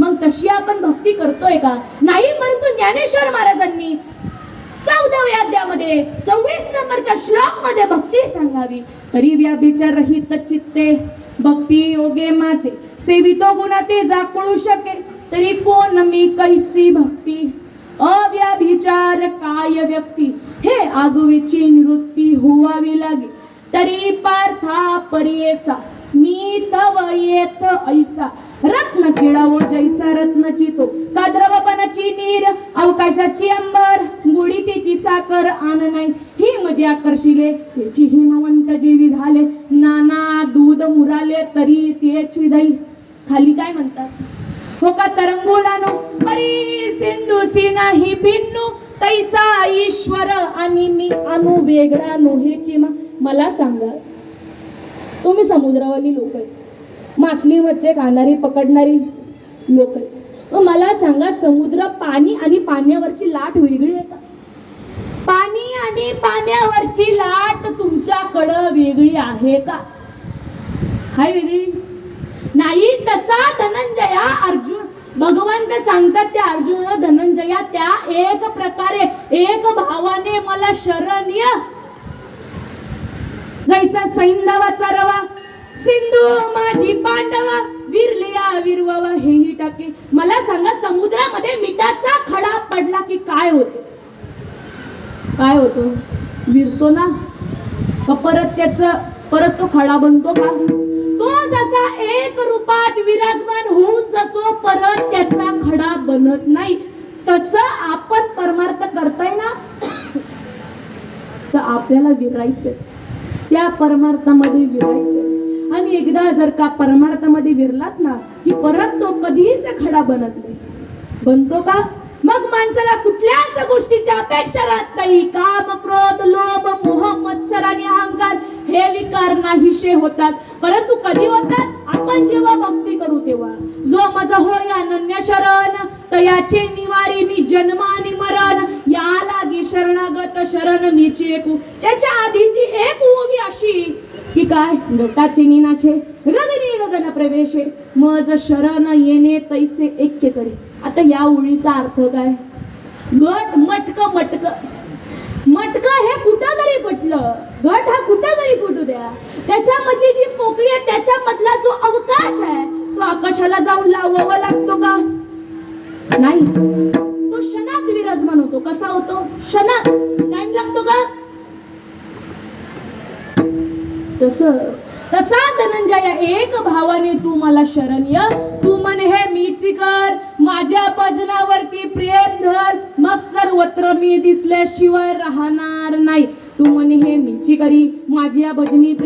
मग तशी आपण भक्ती करतोय का? नाही परंतु ज्ञानेश्वर महाराजांनी चौदाव्या अध्यामध्ये सव्वीस नंबरच्या श्लोकमध्ये भक्ती सांगावी. तरी व्याभिचार रहित चित्ते भक्ती योगे माते सेवितो गुणाते जापळू शके. तरी कोण मी कैसी भक्ती? अव्याभिचार काय व्यक्ती? हे आगुवीची निवृत्ती होवावी लागे. तरी पार्था परियेसा मी तव येथ ऐसा. रत्न किडावो जैसा रत्नची तो. काद्रवपणाची नीर अवकाशाची अंबर गुढी तिची साकर आन नाही. ही मजे आकर्षिले त्याची हिमवंत जीवी झाले. नाना दूध मुराले तरी त्याची दही. खाली काय म्हणतात? हो का तरंगुलानो? परी सिंधू नाही भिन्नू तैसा ईश्वर आणि मी अनु वेगळा नोहेची मला सांगा तुम्ही समुद्रावाली लोक आहे मासली मच्छे खाणारी पकडणारी लोक मला सांगा समुद्र पाणी आणि पाण्यावरची लाट वेगळी आहे का? पाणी आणि पाण्यावरची लाट तुमच्याकडं वेगळी आहे का? हाय वेगळी. नाही तसा धनंजया अर्जुन. भगवान ते सांगतात त्या अर्जुन धनंजया त्या एक प्रकारे एक भावाने मला शरण्य. जैसा सैंधवाचा रवा. सिंधू माझी पांडवा विरलिया विरवावा हेही टाके. मला सांगा समुद्रामध्ये मिठाचा खडा पडला की काय होतो? काय होतो? विरतो ना? का परत त्याच परत तो खडा बनतो का? तो जसा एक रूपात विराजमान होऊन जातो परत त्याचा खडा बनत नाही. तस आपण परमार्थ करताय ना? तर आपल्याला विरायचं त्या परमार्थामध्ये विरायचं आणि एकदा जर का परमार्थामध्ये विरलात ना की परत तो कधीही त्या खडा बनत नाही. बनतो का? मग माणसाला कुठल्याच गोष्टीची अपेक्षा राहत नाही. काम क्रोध लोभ मोह मत्सर आणि अहंकार हे विकार नाहीशे होतात. परंतु कधी होतात? आपण जेव्हा भक्ती करू तेव्हा. जो माझा होय अनन्य शरण तयाचे निवारी मी जन्म आणि मरण. या लागी शरणागत शरण मीची एकू. त्याच्या आधीची एक ओवी अशी की काय? लोटाचे निनाशे गगनी गगन प्रवेशे. मज शरण येणे तैसे ऐक्य करे आता या ओळीचा अर्थ काय? गट मटक मटक. मटक हे कुठं जरी पटलं गट हा कुठं जरी फुटू द्या त्याच्यामधली जी पोकळी आहे त्याच्यामधला जो अवकाश आहे तो आकाशाला जाऊन लावावा लागतो का? नाही. तो क्षणात विराजमान होतो. कसा होतो? क्षणात. टाइम लागतो का? तस. तसा धनंजय एक भावाने तू मला शरणय तू मन हे मीची कर माझ्या भजनावरती प्रेम धर. मग सर्वत्र मी दिसल्याशिवाय राहणार नाही. तू म्हणे हे मीची करी माझ्या भजनी